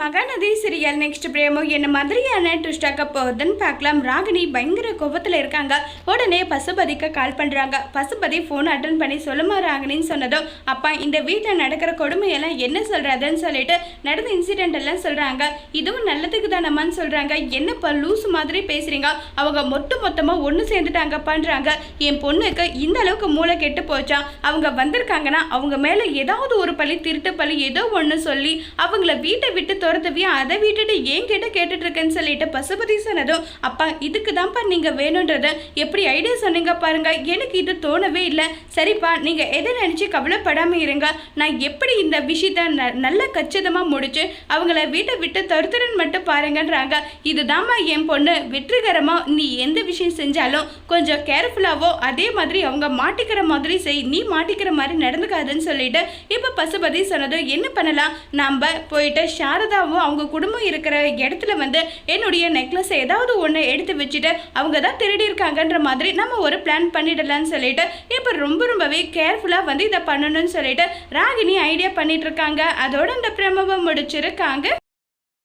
Mahanadi serial next பிரேமோ என்ன மாதிரியான ட்விஸ்டாக்க போகுதுன்னு பார்க்கலாம். ராகினி பயங்கர கோபத்தில் இருக்காங்க. உடனே பசுபதிக்கு கால் பண்ணுறாங்க பசுபதி ஃபோன் அட்டன் பண்ணி சொல்லுமா ராகினின்னு சொன்னதும் அப்பா இந்த வீட்டில் நடக்கிற கொடுமையெல்லாம் என்ன சொல்கிறதுன்னு சொல்லிட்டு நடந்த இன்சிடென்ட் எல்லாம் சொல்கிறாங்க இதுவும் நல்லதுக்கு தானம்மான்னு சொல்கிறாங்க என்னப்பா லூஸ் மாதிரி பேசுகிறீங்க அவங்க மொத்த மொத்தமாக ஒன்று சேர்ந்துட்டாங்க பண்ணுறாங்க என் பொண்ணுக்கு இந்த அளவுக்கு மூளை கெட்டு போச்சா? அவங்க வந்திருக்காங்கன்னா அவங்க மேலே ஏதாவது ஒரு பழி திருட்டு பழி ஏதோ ஒன்று சொல்லி அவங்கள வீட்டை விட்டு துரத்துவி அதை விட்டுட்டு ஏன் கிட்ட கேட்டுட்டு இருக்கேன்னு சொல்லிட்டு பசுபதி சொன்னதும் அப்பா இதுக்கு தான்ப்பா நீங்கள் வேணுன்றத. எப்படி ஐடியா சொன்னீங்க பாருங்க. எனக்கு இது தோணவே இல்லை. சரிப்பா நீங்கள் எதை நினச்சி கவலைப்படாமல் இருங்க. நான் எப்படி இந்த விஷயத்த ந நல்ல கச்சிதமாக முடிச்சு அவங்கள வீட்டை விட்டு துரத்துறன்னு மட்டும் பாருங்கன்றாங்க. இதுதாம்மா என் பொண்ணு. வெற்றிகரமாக நீ எந்த விஷயம் செஞ்சாலும் கொஞ்சம் கேர்ஃபுல்லாகவோ அதே மாதிரி அவங்க மாட்டிக்கிற மாதிரி செய். நீ மாட்டிக்கிற மாதிரி நடந்துக்காதுன்னு சொல்லிட்டு இப்போ பசுபதி சொன்னதும் என்ன பண்ணலாம்? நம்ம போயிட்டு சாரதா சாரதாவும் அவங்க குடும்பம் இருக்கிற இடத்துல வந்து என்னுடைய நெக்லஸ் ஏதாவது ஒன்று எடுத்து வச்சுட்டு அவங்க தான் திருடி இருக்காங்கன்ற மாதிரி நம்ம ஒரு பிளான் பண்ணிடலாம்னு சொல்லிட்டு இப்போ ரொம்ப ரொம்பவே கேர்ஃபுல்லாக வந்து இதை பண்ணணும்னு சொல்லிட்டு ராகினி ஐடியா பண்ணிட்டு இருக்காங்க. அதோட இந்த பிரமவை முடிச்சிருக்காங்க.